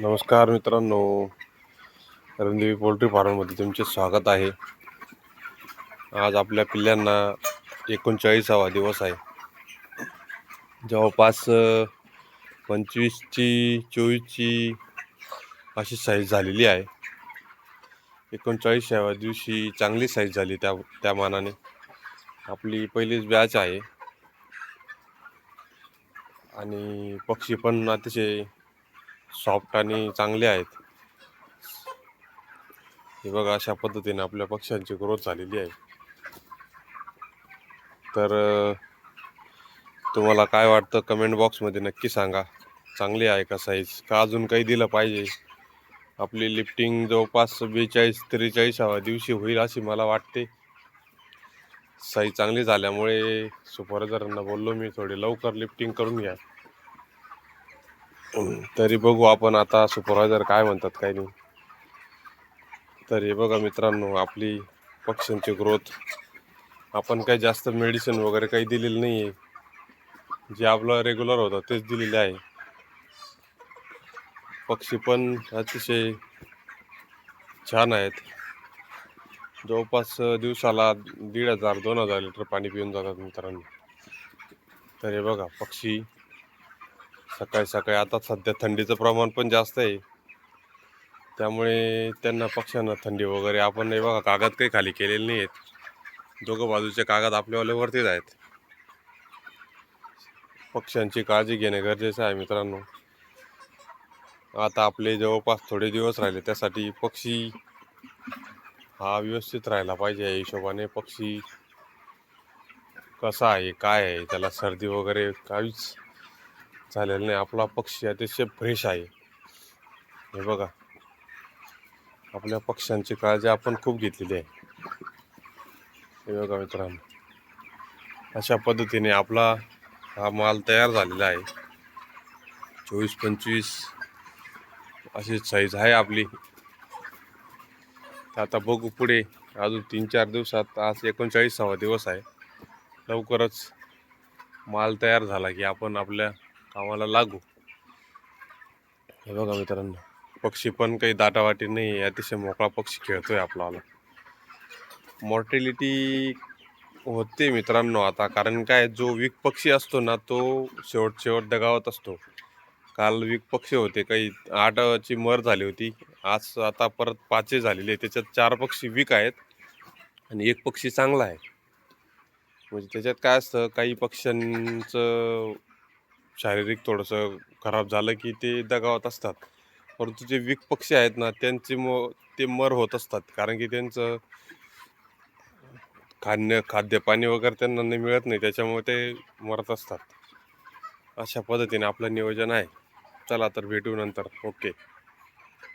नमस्कार मित्रांनो रणदेवी पोल्ट्री फार्ममध्ये तुमचे स्वागत आहे. आज आपल्या पिल्ल्यांना एकोणचाळीसावा दिवस आहे. जवळपास पंचवीसची चोवीसची अशी साईज झालेली आहे. एकोणचाळीसाव्या दिवशी चांगली साईज झाली त्या त्या मानाने. आपली पहिलीच बॅच आहे. आणि पक्षी पण अतिशय सॉफ्ट आणि चांगले आहेत. हे बघा अशा पद्धतीने आपल्या पक्ष्यांची ग्रोथ झालेली आहे. तर तुम्हाला काय वाटतं कमेंट बॉक्समध्ये नक्की सांगा. चांगली आहे का साईज का अजून काही दिलं पाहिजे? आपली लिफ्टिंग जवळपास बेचाळीस त्रेचाळीसाव्या दिवशी होईल अशी मला वाटते. साईज चांगली झाल्यामुळे सुपरवायझरांना बोललो मी थोडी लवकर लिफ्टिंग करून घ्या. तरी बघू आपण आता सुपरवायझर काय म्हणतात काय नाही. तर हे बघा मित्रांनो आपली पक्ष्यांची ग्रोथ. आपण काही जास्त मेडिसिन वगैरे काही दिलेलं नाही आहे जे आपलं रेग्युलर होतं तेच दिलेले आहे. पक्षी पण अतिशय छान आहेत. जवळपास दिवसाला दीड हजार दोन हजार लिटर पाणी पिऊन जातात मित्रांनो. तर हे बघा पक्षी सकाळी सकाळी आता सध्या थंडीचं प्रमाण पण जास्त आहे. त्यामुळे त्यांना पक्ष्यांना थंडी वगैरे आपण नाही बघा कागद काही खाली केलेले नाही आहेत दोघं बाजूचे कागद आपल्यावाले वरतीच आहेत. पक्ष्यांची काळजी घेणे गरजेचं आहे मित्रांनो. आता आपले जवळपास थोडे दिवस राहिले त्यासाठी पक्षी हा व्यवस्थित राहिला पाहिजे या हिशोबाने. पक्षी कसा आहे काय आहे त्याला सर्दी वगैरे काहीच झालेलं नाही. आपला पक्षी अतिशय फ्रेश आहे. हे बघा. आपल्या पक्ष्यांची काळजी आपण खूप घेतलेली आहे. हे बघा मित्रांनो. अशा पद्धतीने आपला हा माल तयार झालेला आहे. चोवीस पंचवीस अशी साईज आहे आपली. तर आता बघू पुढे. अजून तीन चार दिवसात आज एकोणचाळीसावा दिवस आहे. लवकरच माल तयार झाला की आपण आपल्या कामाला लागू. हे बघा मित्रांनो पक्षी पण काही दाटावाटी नाही आहे. अतिशय मोकळा पक्षी खेळतोय आपला मॉर्टेलिटी होते मित्रांनो आता. कारण काय जो वीक पक्षी असतो ना तो शेवट शेवट दगावत असतो. काल वीक पक्षी होते. काही आठची मर झाली होती. आज आता परत पाचे झालेले त्याच्यात चार पक्षी वीक आहेत आणि एक पक्षी चांगला आहे. म्हणजे त्याच्यात काय असतं काही पक्ष्यांचं शारीरिक थोडंसं खराब झालं की ते दगावत असतात. परंतु जे वीक पक्षी आहेत ना त्यांचे म ते मर होत असतात. कारण की त्यांचं खाद्य खाद्यपाणी वगैरे त्यांना नाही मिळत नाही. त्याच्यामुळे ते मरत असतात. अशा पद्धतीने आपलं नियोजन आहे. चला तर भेटू नंतर. ओके.